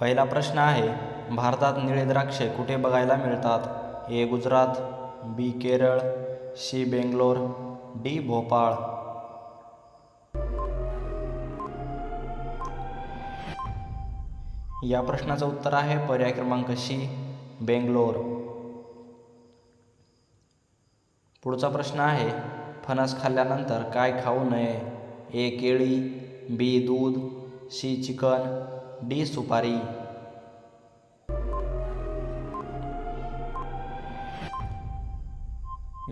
पहिला प्रश्न आहे भारतात निळे द्राक्षे कुठे बघायला मिळतात? A Gujarat B Kerala C Bangalore D Bhopal. या प्रश्नाचं उत्तर आहे पर्याय क्रमांक सी बेंगलोर. पुढचा प्रश्न आहे फणस खाल्ल्यानंतर काय खाऊ नये? ए केळी बी दूध सी चिकन डी सुपारी.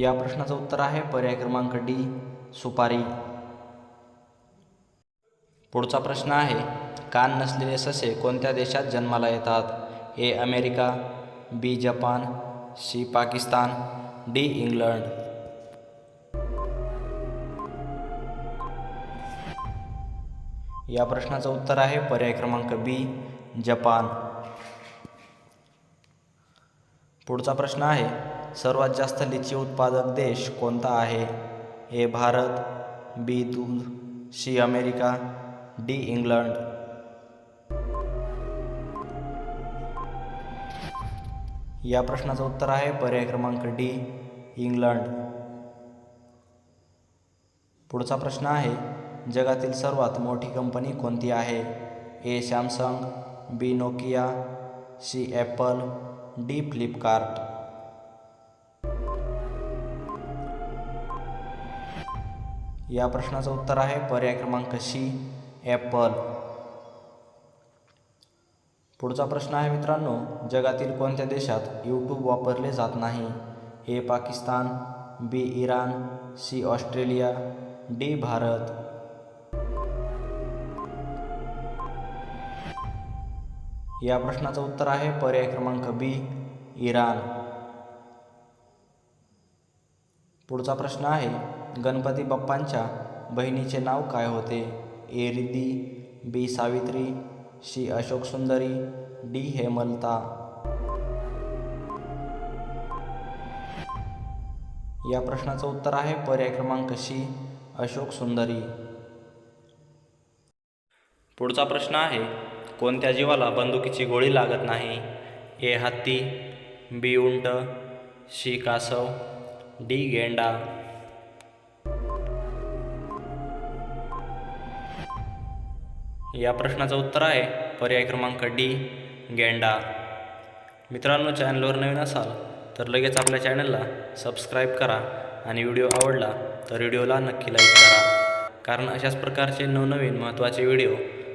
या प्रश्नाचं उत्तर आहे पर्याय क्रमांक डी सुपारी. पुढचा प्रश्न आहे कान नसलेले ससे कोणत्या देशात जन्माला येतात? A America B Japan C Pakistan D England. या प्रश्नाचं उत्तर आहे पर्याय क्रमांक बी जपान. पुढचा प्रश्न आहे सर्वात जास्त लिची उत्पादक देश कोणता आहे? ए भारत बी दूध सी अमेरिका डी इंग्लंड. या प्रश्नाचं उत्तर आहे पर्याय क्रमांक डी इंग्लंड. पुढचा प्रश्न आहे जगातील सर्वात मोठी कंपनी कोणती आहे? A Samsung B Nokia C Apple D Flipkart. या प्रश्नाचं उत्तर आहे पर्याय क्रमांक सी ॲपल. पुढचा प्रश्न आहे मित्रांनो जगातील कोणत्या देशात यूट्यूब वापरले जात नाही? A Pakistan B Iran C Australia D Bharat. या प्रश्नाचं उत्तर आहे पर्याय क्रमांक बी इराण. पुढचा प्रश्न आहे गणपती बाप्पांच्या बहिणीचे नाव काय होते? A B Savitri C Ashok Sundari D Hemlata. या प्रश्नाचं उत्तर आहे पर्याय क्रमांक सी अशोक सुंदरी. पुढचा प्रश्न आहे कोणत्या जीवाला बंदुकीची गोळी लागत नाही? ए हत्ती बी उंट सी कासव डी गेंडा. या प्रश्नाचं उत्तर आहे पर्याय क्रमांक डी गेंडा. मित्रांनो चॅनलवर नवीन असाल तर लगेच आपल्या चॅनलला सबस्क्राईब करा आणि व्हिडिओ आवडला तर व्हिडिओला नक्की लाईक करा. कारण अशाच प्रकारचे नवनवीन महत्त्वाचे व्हिडिओ